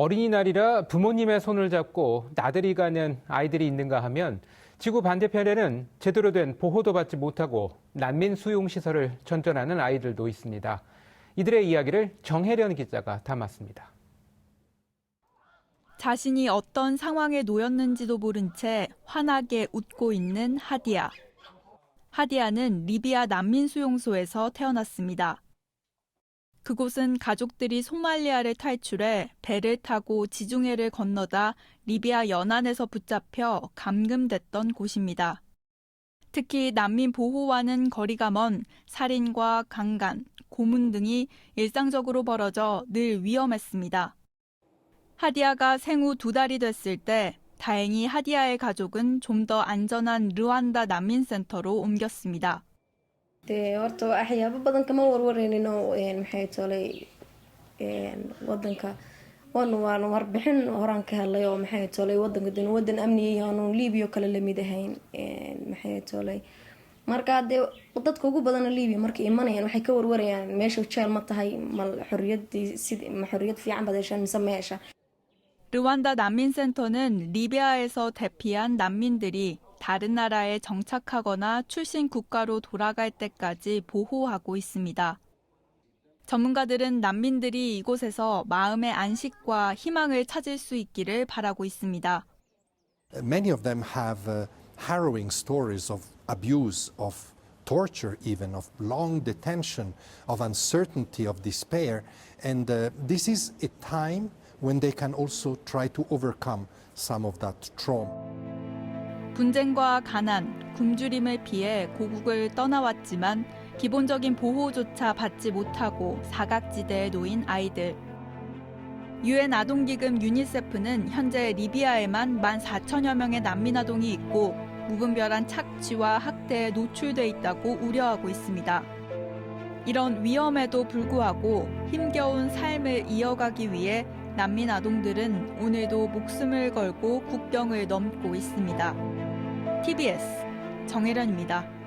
어린이날이라 부모님의 손을 잡고 나들이 가는 아이들이 있는가 하면 지구 반대편에는 제대로 된 보호도 받지 못하고 난민 수용 시설을 전전하는 아이들도 있습니다. 이들의 이야기를 정혜련 기자가 담았습니다. 자신이 어떤 상황에 놓였는지도 모른 채 환하게 웃고 있는 하디야. 하디야는 리비아 난민 수용소에서 태어났습니다. 그곳은 가족들이 소말리아를 탈출해 배를 타고 지중해를 건너다 리비아 연안에서 붙잡혀 감금됐던 곳입니다. 특히 난민 보호와는 거리가 먼 살인과 강간, 고문 등이 일상적으로 벌어져 늘 위험했습니다. 하디아가 생후 두 달이 됐을 때 다행히 하디아의 가족은 좀 더 안전한 르완다 난민센터로 옮겼습니다. dee horta waxyaabo badan kama warwareynino maxay tolay wadanka wan waan warbixin horaan ka helay oo maxay tolay wadanka dun wadan amniya aanu libiya kale lamid ahayn maxay tolay marka dee dadka ugu badana libiya markay imanayaan waxay ka warwarayaan meesha jeel ma tahay ma xoriyadii sid ma xoriyad fiican baad heshaan mise ma hesha 르완다 난민센터는 리비아에서 대피한 난민들이 다른 나라에 정착하거나 출신 국가로 돌아갈 때까지 보호하고 있습니다. 전문가들은 난민들이 이곳에서 마음의 안식과 희망을 찾을 수 있기를 바라고 있습니다. Many of them have uh, harrowing stories of abuse, of torture, even of long detention, of uncertainty, of despair. And uh, this is a time when they can also try to overcome some of that trauma. 분쟁과 가난, 굶주림을 피해 고국을 떠나왔지만 기본적인 보호조차 받지 못하고 사각지대에 놓인 아이들. 유엔 아동기금 유니세프는 현재 리비아에만 14,000여 명의 난민 아동이 있고 무분별한 착취와 학대에 노출돼 있다고 우려하고 있습니다. 이런 위험에도 불구하고 힘겨운 삶을 이어가기 위해 난민 아동들은 오늘도 목숨을 걸고 국경을 넘고 있습니다. TBS 정혜련입니다.